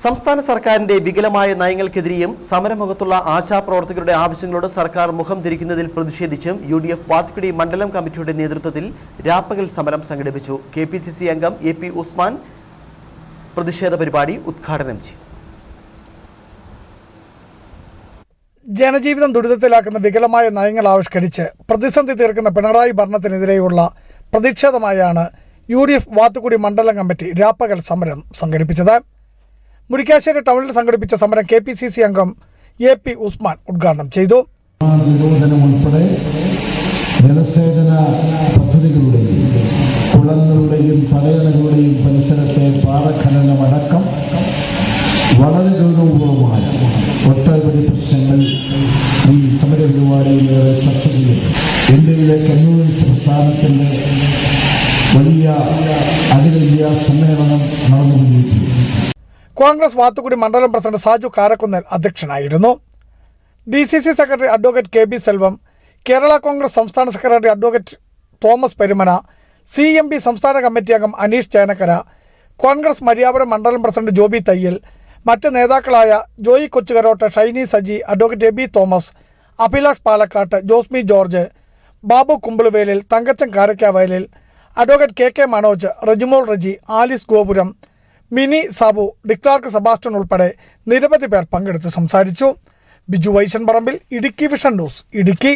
സംസ്ഥാന സർക്കാരിന്റെ വികലമായ നയങ്ങൾക്കെതിരെയും സമരമുഖത്തുള്ള ആശാപ്രവർത്തകരുടെ ആവശ്യങ്ങളോട് സർക്കാർ മുഖം തിരിക്കുന്നതിൽ പ്രതിഷേധിച്ചും യു ഡി എഫ് പാത്തിക്കുടി മണ്ഡലം കമ്മിറ്റിയുടെ നേതൃത്വത്തിൽ രാപ്പകൽ സമരം സംഘടിപ്പിച്ചു. കെ പി സി സി അംഗം എ പി ഉസ്മാൻ പ്രതിഷേധ പരിപാടി ഉദ്ഘാടനം ചെയ്തു. ജനജീവിതം ദുരിതത്തിലാക്കുന്ന വികലമായ നയങ്ങൾ ആവിഷ്കരിച്ച് പ്രതിസന്ധി തീർക്കുന്ന പിണറായി ഭരണത്തിനെതിരെയുള്ള പ്രതിഷേധമായാണ് യു ഡി എഫ് വാത്തുക്കുടി മണ്ഡലം കമ്മിറ്റി രാപ്പകൽ സമരം സംഘടിപ്പിച്ചത്. മുരിക്കാശ്ശേരി ടൗണിൽ സംഘടിപ്പിച്ച സമരം കെ പി സി സി അംഗം എ പി ഉസ്മാൻ ഉദ്ഘാടനം ചെയ്തു. ഉൾപ്പെടെ ജലസേചന പദ്ധതികളുടെയും കുളങ്ങളുടെയും തടയണകളുടെയും പരിസരത്തെ പാറഖനനമടക്കം വളരെ ഗൗരവപൂർവമായ ഒട്ടനവധി പ്രശ്നങ്ങൾ ഈ സമരപരിപാടിയിലേറെ ചർച്ച ചെയ്യും ഇന്ത്യയിലെ കമ്മ്യൂണിസ്റ്റ് പ്രസ്ഥാനത്തിന്റെ കോൺഗ്രസ് വാത്തുകുടി മണ്ഡലം പ്രസിഡന്റ് സാജു കാരക്കുന്നേൽ അധ്യക്ഷനായിരുന്നു. D C C secretary advocate K B Selvam Kerala Congress സംസ്ഥാന secretary advocate Thomas Perumana C M P സംസ്ഥാന കമ്മിറ്റി അംഗം അനീഷ് ചേനക്കര കോൺഗ്രസ് മരിയാപുരം മണ്ഡലം പ്രസിഡന്റ് ജോബി തയ്യൽ മറ്റ് നേതാക്കളായ Joy Kochukarottu Shiny Saji advocate A B Thomas Abhilash Palakkattu Josmi George Babu Kumbiluvelil Thankachan Karakkavayalil advocate K K Manoj Rejimol Reji Alice Gopuram Mini Sabu Declark Sebastian ഉൾപ്പെടെ നിരവധി പേർ പങ്കെടുത്ത് സംസാരിച്ചു. Biju Vaishan Parambil Idukki vision news Idukki.